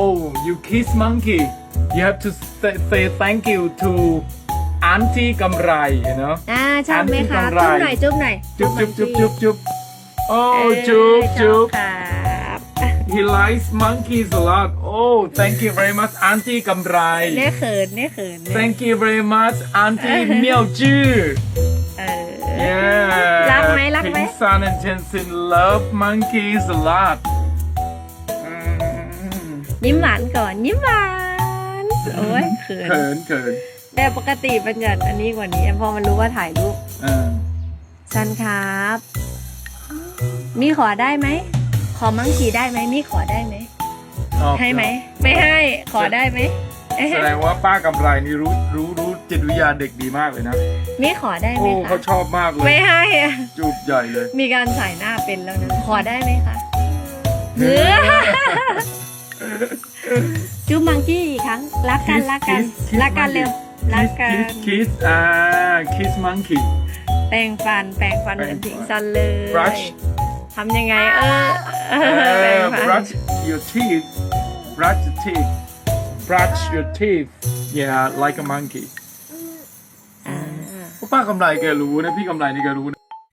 oh you kiss monkey you have to say, say thank you to auntie กำไร you know อ่าชอบไหมคะ อันที่ จุ๊บ กำไร หน่อยจุ๊บหน่อย จุ๊บจุ๊บจุ๊บจุ๊บจุ๊บโอ้ เอ้ย จุ๊บ ชอ จุ๊บ ครับอ่ะ he likes monkeys a lot oh thank you very much auntie กำไร เนี่ยเขินเนี่ยเขินเนี่ย thank you very much auntie เมี่ยวจื้อ เออ yeah รักไหมรักไหม Pink Sun and Jensen love monkeys a lot อืม ยิ้มหวานก่อน ยิ้มหวาน โอ้ยเขินเขินเขินแต่ปกติเป็นอย่างอันนี้กว่านี้พอมันรู้ว่าถ่ายรูปเออซันครับ มีขอได้ไหม ขอมังคีได้ไหม มีขอได้ไหม ชอบให้ไหม ไม่ให้ ขอได้ไหมเอ๊ะแสดงว่าป้ากำไรนี่รู้รู้รู้จิตวิทยาเด็กดีมากเลยนะมีขอได้ไหมโอ้คะเขาชอบมากเลยไม่ให้อะจูบใหญ่เลย มีการใส่หน้าเป็นแล้วนะ ขอได้ไหมคะเฮ้ย จูบมังกี้อีกครั้ง รักกัน รักกัน Kiss- kiss รักกันเร็ว รักกัน kiss kiss อ่า kiss monkey แปรงฟัน แปรงฟันเหมือนพิงซันเลย brush ทำยังไง เออเออแปรง Uh, ฟัน brush your teeth brush your teeth brush your teeth yeah like a monkey อ่าป้ากำไรแกรู้นะ พี่กำไรนี่แกรู้นะ